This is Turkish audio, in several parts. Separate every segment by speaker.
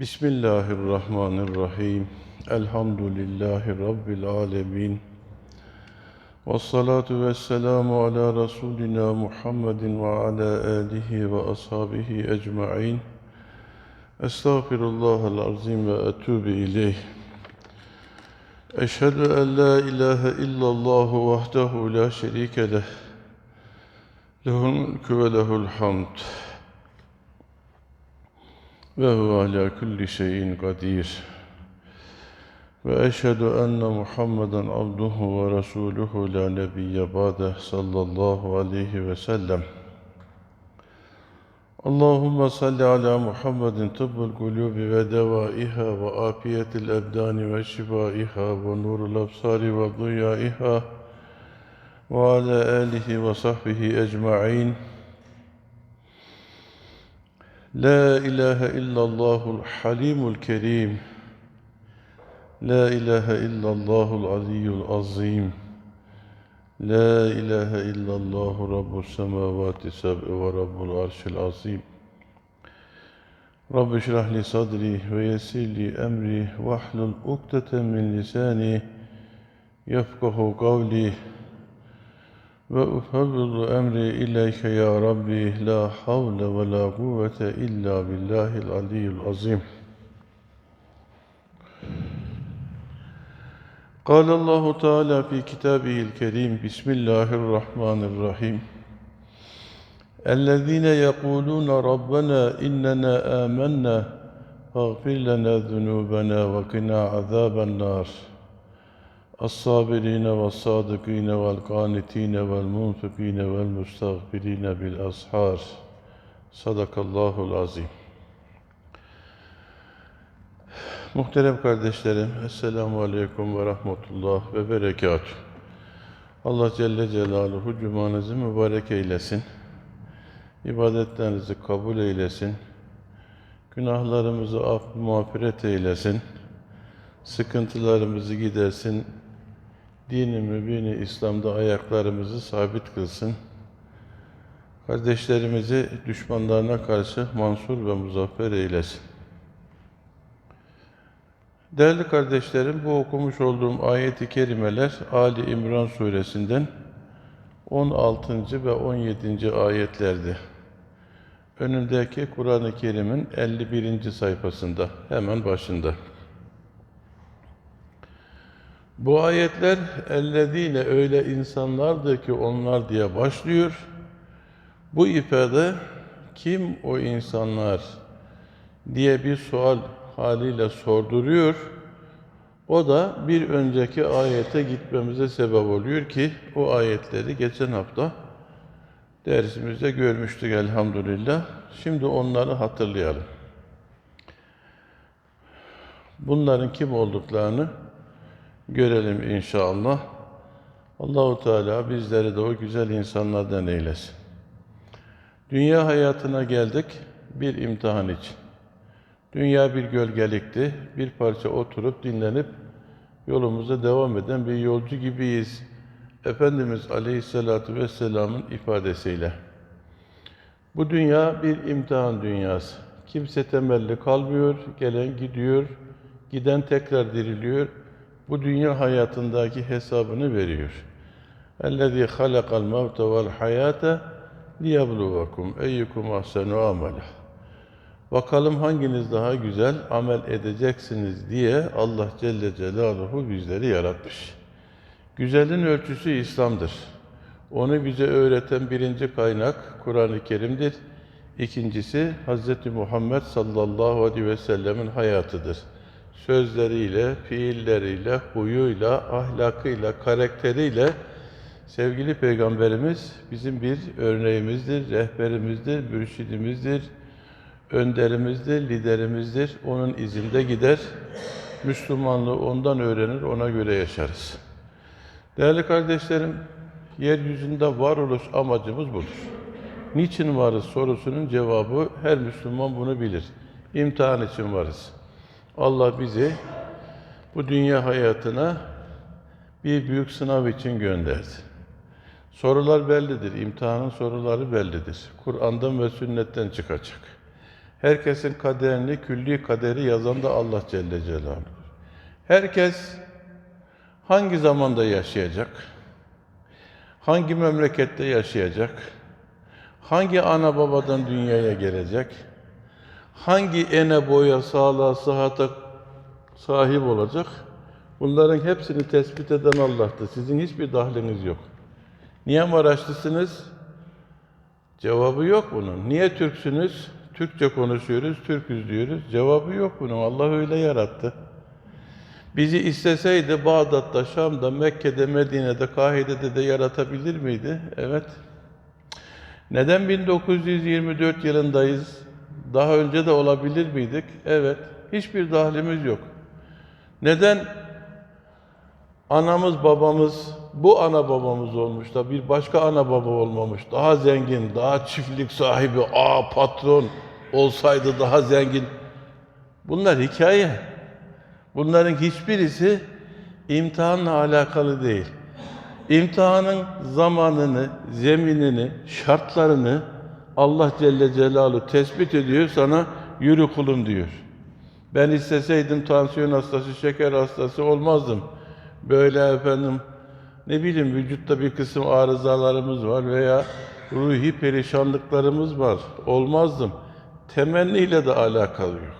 Speaker 1: Bismillahirrahmanirrahim. Elhamdülillahi Rabbil alemin. Vessalatu vesselamu ala Resulina Muhammedin ve ala alihi ve ashabihi ecma'in. Estağfirullahal azim ve etûbü ileyh. Eşhedü en la ilahe illallah vahdehu la şerike leh. Lehul mülkü ve lehul hamd. Ve huve ala kulli şeyin kadir. Ve eşhedü enne Muhammeden abduhu ve resuluhu la nebiyye ba'deh sallallahu aleyhi ve sellem. Allahümme salli ala Muhammedin tıbbul kulubi ve devaiha ve afiyetil ebdani ve şifaiha ve nurul absari ve duyaiha ve ala alihi ve sahbihi ecma'in. لا إله إلا الله الحليم الكريم. لا إله إلا الله العلي العظيم. لا إله إلا الله رب السماوات السبع ورب العرش العظيم. رب اشرح لي صدري ويسر لي أمري واحلل عقدة من لساني يفقه قولي. ve ufevvidu emri ileyke ya Rabbi la havle ve la kuvvete illa billahil aliyyul azim. قال الله تعالى في كتابه الكريم بسم الله الرحمن الرحيم الذين يقولون ربنا إننا آمنا فاغفر لنا ذنوبنا وقنا عذاب النار الصابرين والصادقين والقانتين والمنفقين والمستغفرين بالأسحار صدق الله العظيم Muhterem kardeşlerim, Esselamu Aleyküm ve Rahmetullah ve Berekatuhu. Allah Celle Celaluhu cumanızı mübarek eylesin. İbadetlerinizi kabul eylesin. Günahlarımızı af mağfiret eylesin. Sıkıntılarımızı gidersin. Dini mübini İslam'da ayaklarımızı sabit kılsın. Kardeşlerimizi düşmanlarına karşı mansur ve muzaffer eylesin. Değerli kardeşlerim, bu okumuş olduğum ayet-i kerimeler Ali İmran suresinden 16. ve 17. ayetlerdi. Önümdeki Kur'an-ı Kerim'in 51. sayfasında, hemen başında. Bu ayetler ellezine öyle insanlardı ki onlar diye başlıyor. Bu ifade kim o insanlar diye bir sual haliyle sorduruyor. O da bir önceki ayete gitmemize sebep oluyor ki o ayetleri geçen hafta dersimizde görmüştük elhamdülillah. Şimdi onları hatırlayalım. Bunların kim olduklarını görelim inşallah. Allahu Teala bizleri de o güzel insanlardan eylesin. Dünya hayatına geldik bir imtihan için. Dünya bir gölgelikti. Bir parça oturup dinlenip yolumuza devam eden bir yolcu gibiyiz. Efendimiz Aleyhisselatü Vesselam'ın ifadesiyle. Bu dünya bir imtihan dünyası. Kimse temelli kalmıyor, gelen gidiyor, giden tekrar diriliyor Bu dünya hayatındaki hesabını veriyor. اَلَّذ۪ي خَلَقَ الْمَوْتَ وَالْحَيَاةَ لِيَبْلُوَكُمْ اَيُّكُمْ اَحْسَنُ عَمَلًا Bakalım hanginiz daha güzel amel edeceksiniz diye Allah Celle Celaluhu bizleri yaratmış. Güzelin ölçüsü İslam'dır. Onu bize öğreten birinci kaynak Kur'an-ı Kerim'dir. İkincisi Hz. Muhammed sallallahu aleyhi ve sellemin hayatıdır. Sözleriyle, fiilleriyle, huyuyla, ahlakıyla, karakteriyle sevgili Peygamberimiz bizim bir örneğimizdir, rehberimizdir, mürşidimizdir, önderimizdir, liderimizdir. Onun izinde gider. Müslümanlığı ondan öğrenir, ona göre yaşarız. Değerli kardeşlerim, yeryüzünde varoluş amacımız budur. Niçin varız sorusunun cevabı her Müslüman bunu bilir. İmtihan için varız. Allah bizi bu dünya hayatına bir büyük sınav için gönderdi. Sorular bellidir, imtihanın soruları bellidir. Kur'an'dan ve sünnetten çıkacak. Herkesin kaderini, külli kaderi yazan da Allah Celle Celaluhu. Herkes hangi zamanda yaşayacak? Hangi memlekette yaşayacak? Hangi ana babadan dünyaya gelecek? Hangi ene boya, sağlığa, sıhhata sahip olacak? Bunların hepsini tespit eden Allah'tır. Sizin hiçbir dahliniz yok. Niye Maraşlısınız? Cevabı yok bunun. Niye Türksünüz? Türkçe konuşuyoruz, Türküz diyoruz. Cevabı yok bunun. Allah öyle yarattı. Bizi isteseydi Bağdat'ta, Şam'da, Mekke'de, Medine'de, Kahire'de de yaratabilir miydi? Evet. Neden 1924 yılındayız? Daha önce de olabilir miydik? Evet. Hiçbir dahlimiz yok. Neden anamız babamız bu ana babamız olmuş da bir başka ana baba olmamış. Daha zengin, daha çiftlik sahibi, a patron olsaydı daha zengin. Bunlar hikaye. Bunların hiçbirisi imtihanla alakalı değil. İmtihanın zamanını, zeminini, şartlarını Allah Celle Celaluhu tespit ediyor, sana yürü kulum diyor. Ben isteseydim tansiyon hastası, şeker hastası olmazdım. Böyle efendim ne bileyim vücutta bir kısım arızalarımız var veya ruhi perişanlıklarımız var. Olmazdım. Temenniyle de alakalı yok.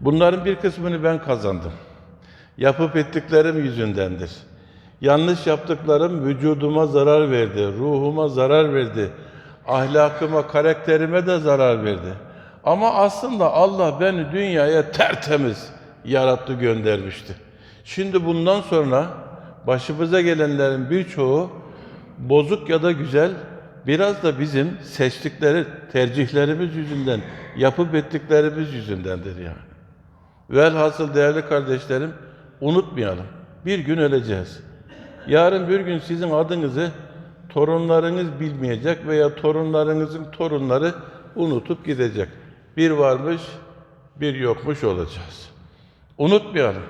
Speaker 1: Bunların bir kısmını ben kazandım. Yapıp ettiklerim yüzündendir. Yanlış yaptıklarım vücuduma zarar verdi, ruhuma zarar verdi, ahlakıma, karakterime de zarar verdi. Ama aslında Allah beni dünyaya tertemiz yarattı, göndermişti. Şimdi bundan sonra başımıza gelenlerin birçoğu bozuk ya da güzel, biraz da bizim seçtikleri tercihlerimiz yüzünden, yapıp ettiklerimiz yüzündendir yani. Velhasıl değerli kardeşlerim, unutmayalım. Bir gün öleceğiz. Yarın bir gün sizin adınızı torunlarınız bilmeyecek veya torunlarınızın torunları unutup gidecek. Bir varmış, bir yokmuş olacağız. Unutmayalım.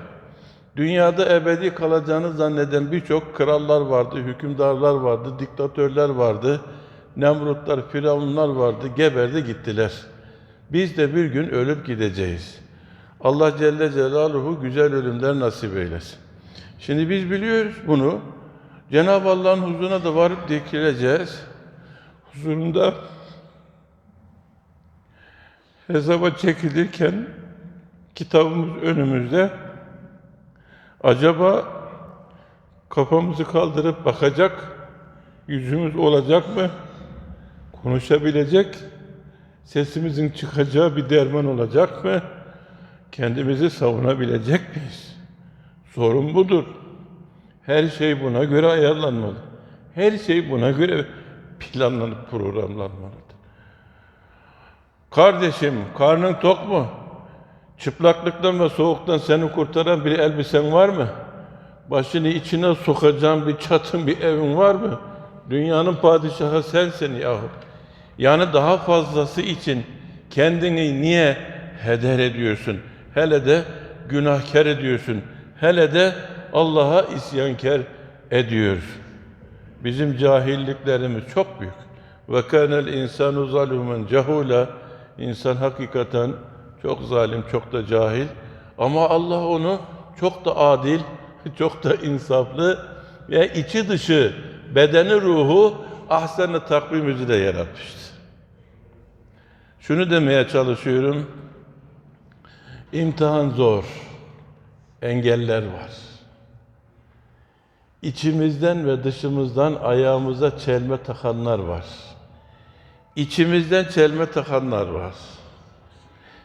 Speaker 1: Dünyada ebedi kalacağını zanneden birçok krallar vardı, hükümdarlar vardı, diktatörler vardı, Nemrutlar, Firavunlar vardı, geberdi gittiler. Biz de bir gün ölüp gideceğiz. Allah Celle Celaluhu güzel ölümler nasip eylesin. Şimdi biz biliyoruz bunu. Cenab-ı Allah'ın huzuruna da varıp dikileceğiz. Huzurunda hesaba çekilirken kitabımız önümüzde. Acaba kafamızı kaldırıp bakacak yüzümüz olacak mı? Konuşabilecek, sesimizin çıkacağı bir derman olacak mı? Kendimizi savunabilecek miyiz? Sorun budur. Her şey buna göre ayarlanmalı. Her şey buna göre planlanıp programlanmalıdır. Kardeşim, karnın tok mu? Çıplaklıktan ve soğuktan seni kurtaran bir elbisen var mı? Başını içine sokacağın bir çatın, bir evin var mı? Dünyanın padişahı sensin yahu. Yani daha fazlası için kendini niye heder ediyorsun? Hele de günahkar ediyorsun. Hele de Allah'a isyankar ediyoruz. Bizim cahilliklerimiz çok büyük. Ve kânel insanu zalumen cehûlâ. İnsan hakikaten çok zalim, çok da cahil. Ama Allah onu çok da adil, çok da insaflı ve içi dışı, bedeni ruhu ahsen-i takvim üzere yaratmıştır. Şunu demeye çalışıyorum. İmtihan zor. Engeller var. İçimizden ve dışımızdan ayağımıza çelme takanlar var. İçimizden çelme takanlar var.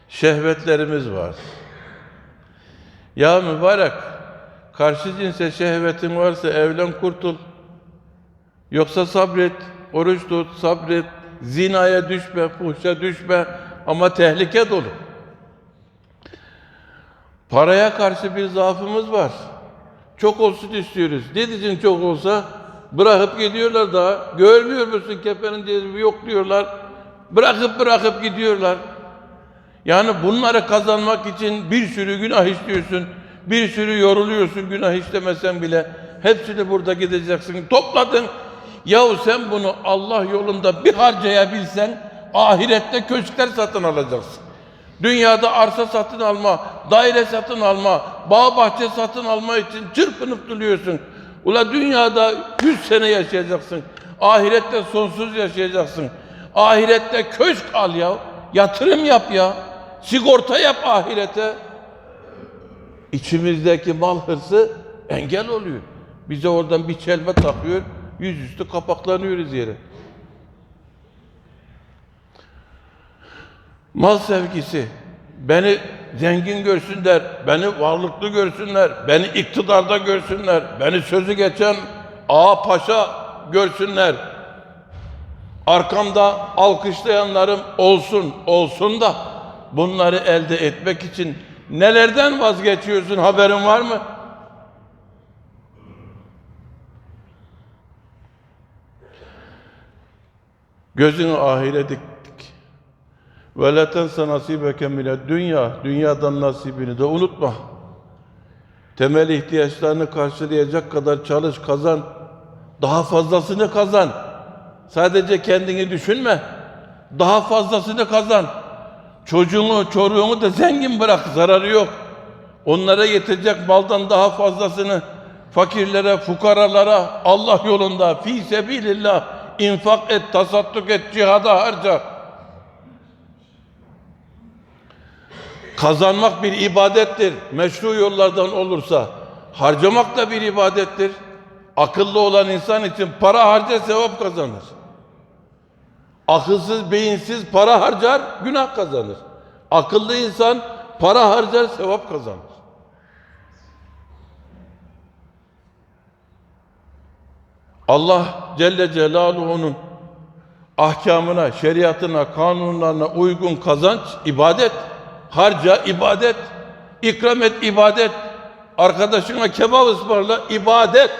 Speaker 1: Şehvetlerimiz var. Ya mübarek, karşı cinse şehvetin varsa evlen kurtul. Yoksa sabret, oruç tut, sabret, zinaya düşme, fuhşa düşme ama tehlike dolu. Paraya karşı bir zaafımız var. Çok olsun istiyoruz. Ne için çok olsa bırakıp gidiyorlar daha. Görmüyor musun kefenin cezibi yok diyorlar. Bırakıp bırakıp gidiyorlar. Yani bunları kazanmak için bir sürü günah işliyorsun. Bir sürü yoruluyorsun günah işlemesen bile. Hepsini burada gideceksin. Topladın. Yahu sen bunu Allah yolunda bir harcayabilsen Ahirette köşkler satın alacaksın. Dünyada arsa satın alma, daire satın alma, bağ bahçe satın alma için çırpınıp duruyorsun. Ula dünyada 100 sene yaşayacaksın. Ahirette sonsuz yaşayacaksın. Ahirette köşk al ya. Yatırım yap ya. Sigorta yap ahirete. İçimizdeki mal hırsı engel oluyor. Bize oradan bir çelme takıyor, yüzüstü kapaklanıyoruz yere. Mal sevgisi, beni zengin görsünler, beni varlıklı görsünler, beni iktidarda görsünler, beni sözü geçen ağa paşa görsünler. Arkamda alkışlayanlarım olsun, olsun da bunları elde etmek için nelerden vazgeçiyorsun haberin var mı? Gözünü ahire diktik. Ve la tensa nasibeke mine dünya, dünyadan nasibini de unutma. Temel ihtiyaçlarını karşılayacak kadar çalış, kazan. Daha fazlasını kazan. Sadece kendini düşünme. Daha fazlasını kazan. Çocuğunu, çocuğunu da zengin bırak, zararı yok. Onlara yetecek maldan daha fazlasını fakirlere, fukaralara, Allah yolunda, fi sebilillah infak et, tasadduk et, cihada harca. Kazanmak bir ibadettir. Meşru yollardan olursa harcamak da bir ibadettir. Akıllı olan insan için para harca sevap kazanır. Akılsız, beyinsiz para harcar, günah kazanır. Akıllı insan para harcar, sevap kazanır. Allah Celle Celaluhu'nun ahkamına, şeriatına, kanunlarına uygun kazanç ibadet. Harca ibadet. ikram et ibadet. Arkadaşına kebap ısmarla ibadet.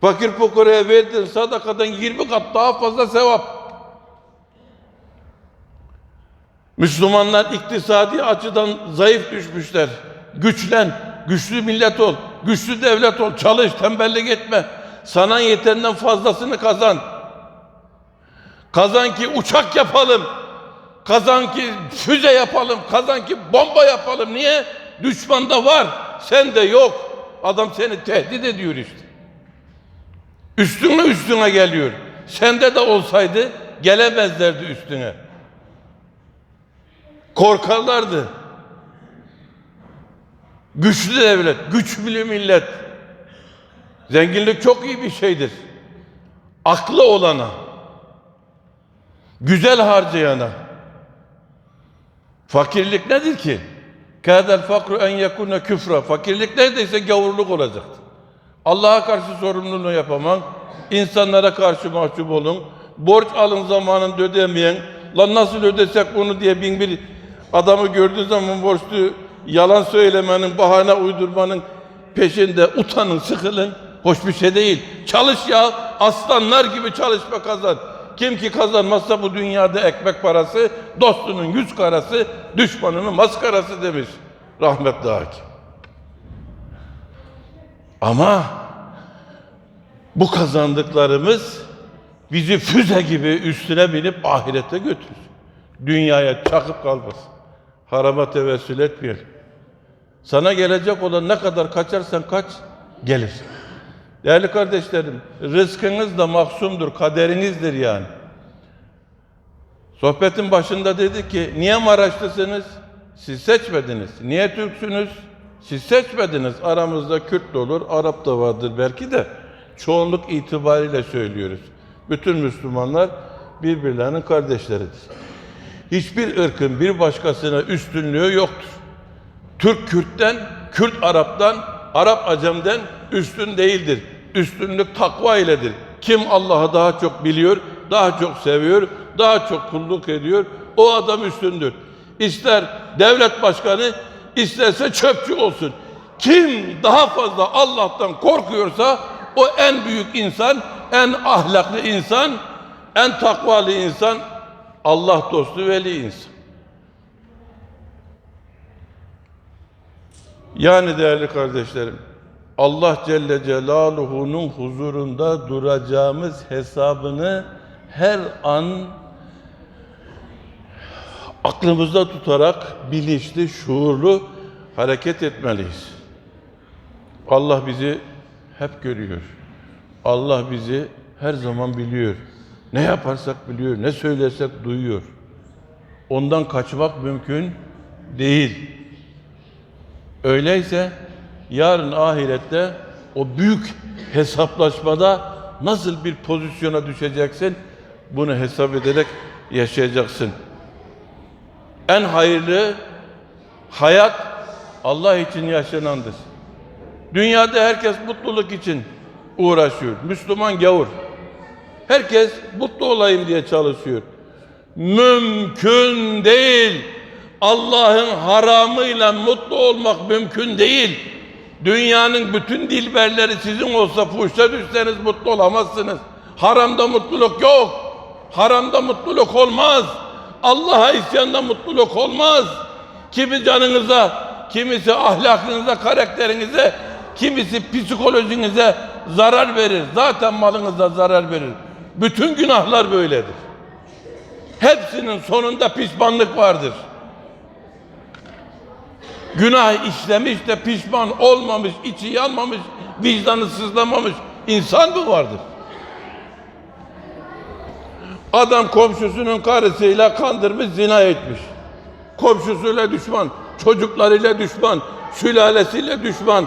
Speaker 1: Fakir fukaraya verdin sadakadan 20 kat daha fazla sevap. Müslümanlar iktisadi açıdan zayıf düşmüşler. Güçlen, güçlü millet ol, güçlü devlet ol, çalış, tembellik etme. Sana yetenden fazlasını kazan. Kazan ki uçak yapalım. Kazan ki füze yapalım. Kazan ki bomba yapalım. Niye? Düşmanda var, sende yok. Adam seni tehdit ediyor işte. Üstüne üstüne geliyor. Sende de olsaydı gelemezlerdi üstüne. Korkarlardı. Güçlü devlet, güçlü millet. Zenginlik çok iyi bir şeydir. Aklı olana, güzel harcayana. Fakirlik nedir ki? Kâdel fakru en yekune küfra. Fakirlik neredeyse gavurluk olacaktı. Allah'a karşı sorumluluğunu yapaman, insanlara karşı mahcup olun, borç alın zamanında ödemeyen, lan nasıl ödesek bunu diye bin bir adamı gördüğü zaman borçlu yalan söylemenin, bahane uydurmanın peşinde utanın, sıkılın. Hoş bir şey değil. Çalış ya, aslanlar gibi çalışma kazan. Kim ki kazanmazsa bu dünyada ekmek parası, dostunun yüz karası, düşmanının maskarası demiş rahmetli hakim. Ama bu kazandıklarımız bizi füze gibi üstüne binip ahirete götürür. Dünyaya çakıp kalmasın. Harama tevessül etmeyelim. Sana gelecek olan ne kadar kaçarsan kaç, gelir. Değerli kardeşlerim, rızkınız da mahsumdur, kaderinizdir yani. Sohbetin başında dedik ki, niye Maraşlısınız? Siz seçmediniz. Niye Türksünüz? Siz seçmediniz. Aramızda Kürt de olur, Arap da vardır belki de. Çoğunluk itibariyle söylüyoruz. Bütün Müslümanlar birbirlerinin kardeşleridir. Hiçbir ırkın bir başkasına üstünlüğü yoktur. Türk Kürt'ten, Kürt Arap'tan, Arap Acem'den üstün değildir. Üstünlük takva iledir. Kim Allah'ı daha çok biliyor, daha çok seviyor, daha çok kulluk ediyor, o adam üstündür. İster devlet başkanı, isterse çöpçü olsun. Kim daha fazla Allah'tan korkuyorsa o en büyük insan, en ahlaklı insan, en takvalı insan, Allah dostu veli insan. Yani değerli kardeşlerim, Allah Celle Celaluhu'nun huzurunda duracağımız hesabını her an aklımızda tutarak bilinçli, şuurlu hareket etmeliyiz. Allah bizi hep görüyor. Allah bizi her zaman biliyor. Ne yaparsak biliyor, ne söylersek duyuyor. Ondan kaçmak mümkün değil. Öyleyse yarın ahirette o büyük hesaplaşmada nasıl bir pozisyona düşeceksin? Bunu hesap ederek yaşayacaksın. En hayırlı hayat Allah için yaşanandır. Dünyada herkes mutluluk için uğraşıyor. Müslüman gavur. Herkes mutlu olayım diye çalışıyor. Mümkün değil. Allah'ın haramıyla mutlu olmak mümkün değil. Dünyanın bütün dilberleri sizin olsa fuhşa düşseniz mutlu olamazsınız. Haramda mutluluk yok. Haramda mutluluk olmaz. Allah'a isyanda mutluluk olmaz. Kimi canınıza, kimisi ahlakınıza, karakterinize, kimisi psikolojinize zarar verir. Zaten malınıza zarar verir. Bütün günahlar böyledir. Hepsinin sonunda pişmanlık vardır. Günah işlemiş de pişman olmamış, içi yanmamış, vicdanı sızlamamış insan mı vardır? Adam komşusunun karısıyla kandırmış, zina etmiş. Komşusuyla düşman, çocuklarıyla düşman, sülalesiyle düşman.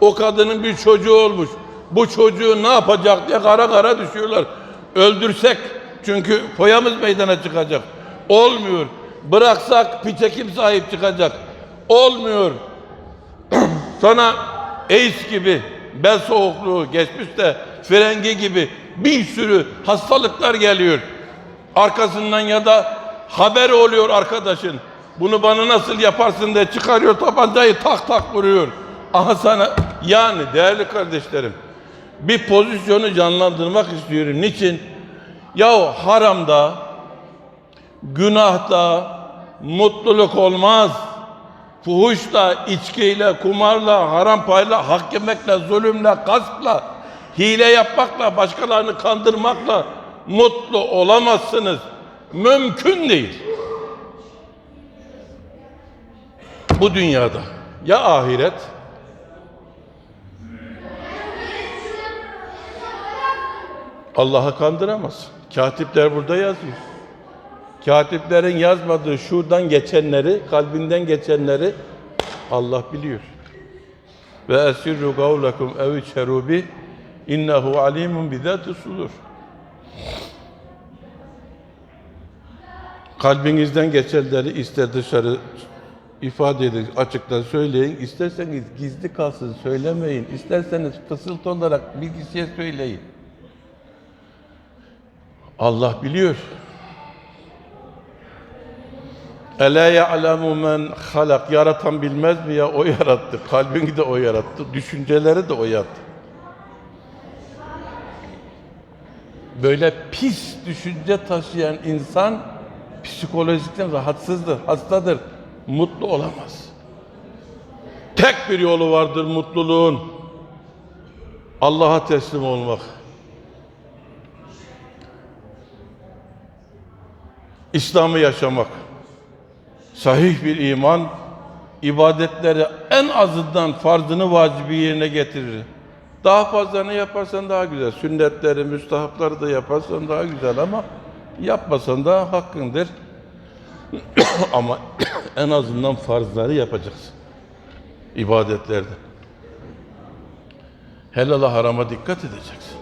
Speaker 1: O kadının bir çocuğu olmuş. Bu çocuğu ne yapacak diye kara kara düşüyorlar. Öldürsek çünkü foyamız meydana çıkacak. Olmuyor. Bıraksak piçe kim sahip çıkacak? Olmuyor. Sana AIDS gibi, bel soğukluğu geçmişte frengi gibi bir sürü hastalıklar geliyor. Arkasından ya da haber oluyor arkadaşın. Bunu bana nasıl yaparsın diye çıkarıyor tabancayı tak tak vuruyor. Aha sana yani değerli kardeşlerim bir pozisyonu canlandırmak istiyorum. Niçin? Ya haramda, günahta mutluluk olmaz. Fuhuşla, içkiyle, kumarla, haram payla, hak yemekle, zulümle, gaspla, hile yapmakla, başkalarını kandırmakla mutlu olamazsınız. Mümkün değil. Bu dünyada ya ahiret Allah'ı kandıramaz. Katipler burada yazıyor. Katiplerin yazmadığı şuradan geçenleri, kalbinden geçenleri Allah biliyor. Ve esirru gavlakum ev içerubi innehu alimun bizati sudur. Kalbinizden geçenleri ister dışarı ifade edin, açıktan söyleyin. İsterseniz gizli kalsın, söylemeyin. İsterseniz fısıltı olarak bilgisiye söyleyin. Allah biliyor. Ela ya'lemu men halak yaratan bilmez mi ya o yarattı. Kalbini de o yarattı. Düşünceleri de o yarattı. Böyle pis düşünce taşıyan insan psikolojikten rahatsızdır, hastadır. Mutlu olamaz. Tek bir yolu vardır mutluluğun. Allah'a teslim olmak. İslam'ı yaşamak. Sahih bir iman, ibadetleri en azından farzını vacibi yerine getirir. Daha fazlasını yaparsan daha güzel. Sünnetleri, müstahapları da yaparsan daha güzel ama yapmasan da hakkındır. ama en azından farzları yapacaksın. İbadetlerde. Helala harama dikkat edeceksin.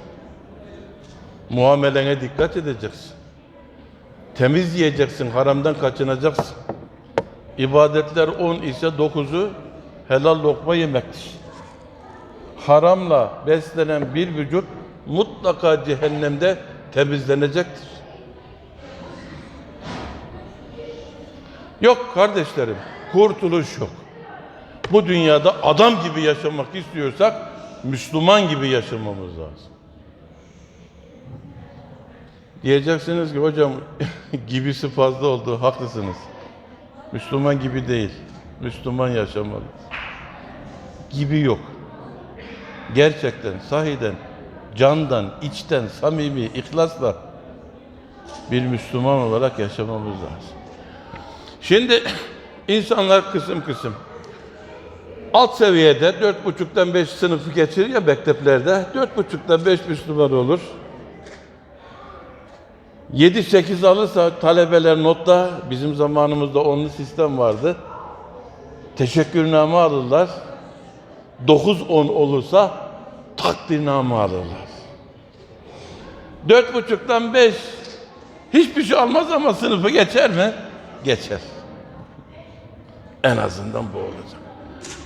Speaker 1: Muamelene dikkat edeceksin. Temiz yiyeceksin, haramdan kaçınacaksın. İbadetler 10 ise 9'u helal lokma yemektir. Haramla beslenen bir vücut mutlaka cehennemde temizlenecektir. Yok kardeşlerim, kurtuluş yok. Bu dünyada adam gibi yaşamak istiyorsak Müslüman gibi yaşamamız lazım. Diyeceksiniz ki hocam gibisi fazla oldu, haklısınız. Müslüman gibi değil, Müslüman yaşamalı. Gibi yok. Gerçekten, sahiden, candan, içten, samimi, ihlasla Bir Müslüman olarak yaşamamız lazım. Şimdi insanlar kısım kısım. Alt seviyede dört buçuktan beş sınıfı geçirir ya mekteplerde. Dört buçuktan beş Müslüman olur. 7-8 alırsa talebeler notta, bizim zamanımızda onlu sistem vardı. Teşekkürname alırlar. 9-10 olursa takdirname alırlar. Dört buçuktan beş hiçbir şey almaz ama sınıfı geçer mi? Geçer. En azından bu olacak.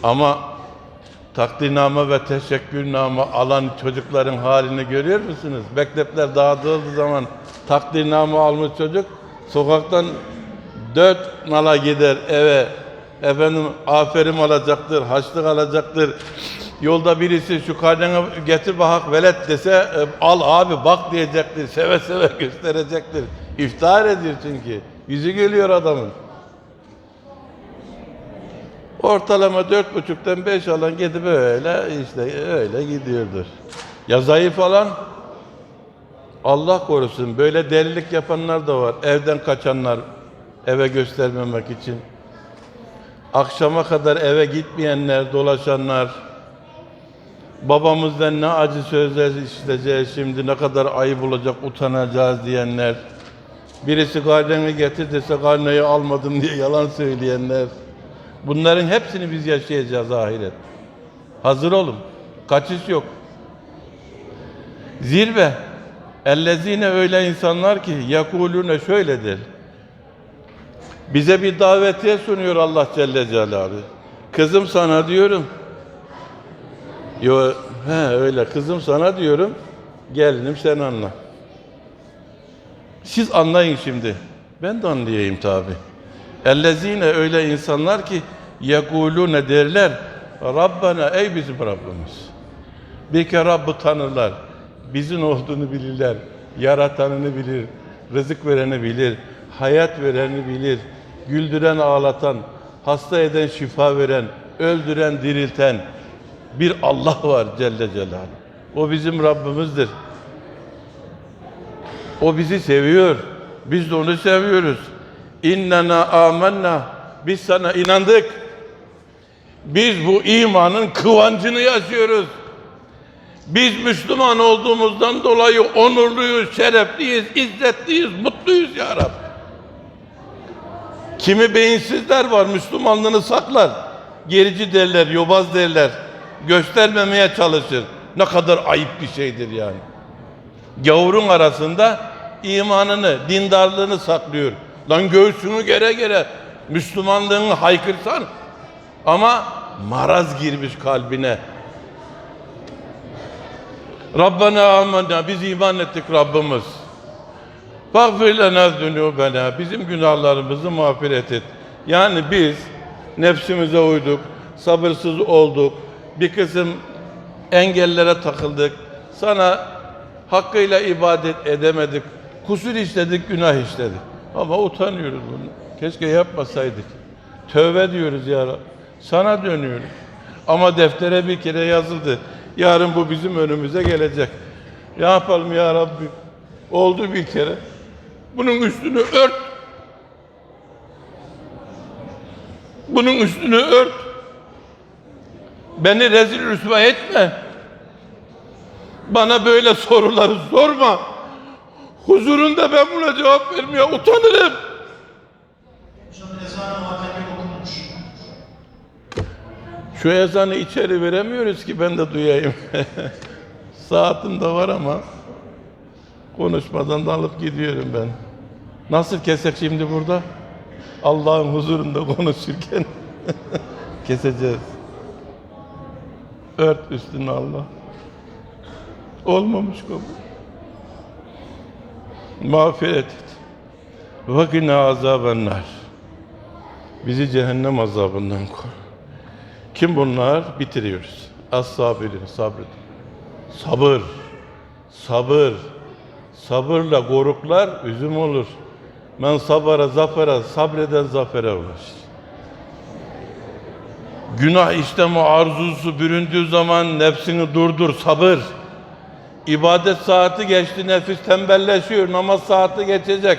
Speaker 1: Ama takdirname ve teşekkürname alan çocukların halini görüyor musunuz? Mektepler dağıtıldığı zaman takdirname almış çocuk sokaktan dört nala gider eve efendim aferin alacaktır, haçlık alacaktır. Yolda birisi şu karnını getir bahak velet dese e, al abi bak diyecektir, seve seve gösterecektir. İftihar ediyor çünkü. Yüzü gülüyor adamın. Ortalama dört buçuktan beş alan gidip böyle işte öyle gidiyordur. Ya zayıf olan Allah korusun böyle delilik yapanlar da var. Evden kaçanlar eve göstermemek için. Akşama kadar eve gitmeyenler, dolaşanlar. Babamızdan ne acı sözler işiteceğiz şimdi, ne kadar ayıp olacak, utanacağız diyenler. Birisi karneni getir dese karneyi almadım diye yalan söyleyenler. Bunların hepsini biz yaşayacağız ahiret. Hazır olun. Kaçış yok. Zirve. Ellezine öyle insanlar ki yakulune şöyledir. Bize bir davetiye sunuyor Allah Celle Celaluhu. Kızım sana diyorum. Yo, he öyle kızım sana diyorum. Gelinim sen anla. Siz anlayın şimdi. Ben de anlayayım tabi. Ellezine öyle insanlar ki yekulune derler. Rabbena ey bizim Rabbimiz. Bir kere Rabb'ı tanırlar. Bizim olduğunu bilirler. Yaratanını bilir. Rızık vereni bilir. Hayat vereni bilir. Güldüren ağlatan, hasta eden şifa veren, öldüren dirilten bir Allah var Celle Celaluhu. O bizim Rabbimizdir. O bizi seviyor. Biz de onu seviyoruz. İnnena amenna. Biz sana inandık. Biz bu imanın kıvancını yaşıyoruz. Biz Müslüman olduğumuzdan dolayı onurluyuz, şerefliyiz, izzetliyiz, mutluyuz ya Rabbi. Kimi beyinsizler var, Müslümanlığını saklar. Gerici derler, yobaz derler. Göstermemeye çalışır. Ne kadar ayıp bir şeydir yani. Gavurun arasında imanını, dindarlığını saklıyor. Lan göğsünü gere gere Müslümanlığını haykırsan ama maraz girmiş kalbine. Rabbena amenna biz iman ettik Rabbimiz. Fagfir lena zunubena bizim günahlarımızı mağfiret et. Yani biz nefsimize uyduk, sabırsız olduk, bir kısım engellere takıldık. Sana hakkıyla ibadet edemedik. Kusur işledik, günah işledik. Ama utanıyoruz bunu. Keşke yapmasaydık. Tövbe diyoruz ya Rabbi. Sana dönüyoruz. Ama deftere bir kere yazıldı. Yarın bu bizim önümüze gelecek. Ne yapalım ya Rabbi? Oldu bir kere. Bunun üstünü ört. Bunun üstünü ört. Beni rezil rüsva etme. Bana böyle soruları sorma. Huzurunda ben buna cevap vermeye utanırım.
Speaker 2: Hocam ezan-ı matemi okunmuş.
Speaker 1: Şu ezanı içeri veremiyoruz ki ben de duyayım. Saatim de var ama konuşmadan da alıp gidiyorum ben. Nasıl kesek şimdi burada? Allah'ın huzurunda konuşurken keseceğiz. Ört üstüne Allah. Olmamış kabul. Mağfiret et. Vakine azabenler. Bizi cehennem azabından koru. Kim bunlar? Bitiriyoruz. As-sabirin, sabredin. Sabır, sabır. Sabırla koruklar üzüm olur. Men sabara zafera, sabreden zafere ulaşır. Günah işlemi arzusu büründüğü zaman nefsini durdur, sabır. İbadet saati geçti, nefis tembelleşiyor, namaz saati geçecek.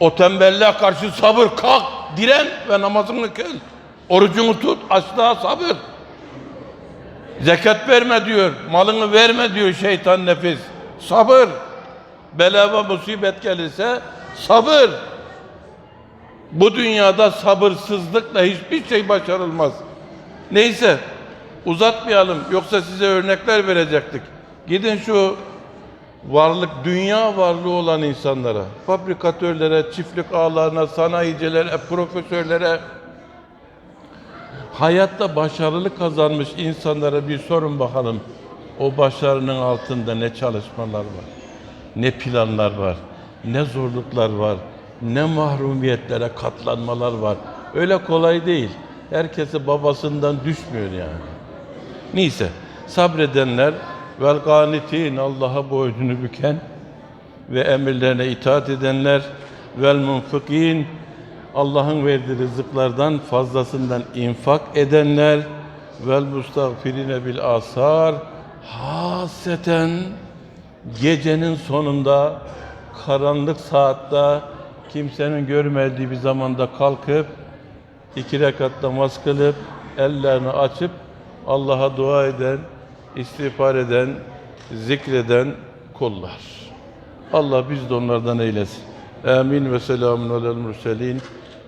Speaker 1: O tembelliğe karşı sabır, kalk, diren ve namazını kıl. Orucunu tut, açlığa sabır. Zekat verme diyor, malını verme diyor şeytan nefis. Sabır. Bela ve musibet gelirse sabır. Bu dünyada sabırsızlıkla hiçbir şey başarılmaz. Neyse uzatmayalım yoksa size örnekler verecektik. Gidin şu varlık, dünya varlığı olan insanlara, fabrikatörlere, çiftlik ağlarına, sanayicilere, profesörlere, hayatta başarılı kazanmış insanlara bir sorun bakalım. O başarının altında ne çalışmalar var, ne planlar var, ne zorluklar var, ne mahrumiyetlere katlanmalar var. Öyle kolay değil. Herkesi babasından düşmüyor yani. Neyse sabredenler vel ganitin Allah'a boynunu büken ve emirlerine itaat edenler vel munfikin Allah'ın verdiği rızıklardan fazlasından infak edenler vel mustagfirine bil asar haseten gecenin sonunda karanlık saatte kimsenin görmediği bir zamanda kalkıp iki rekat namaz kılıp ellerini açıp Allah'a dua eden, istiğfar eden, zikreden kullar. Allah biz de onlardan eylesin. Amin ve selamun alel murselin.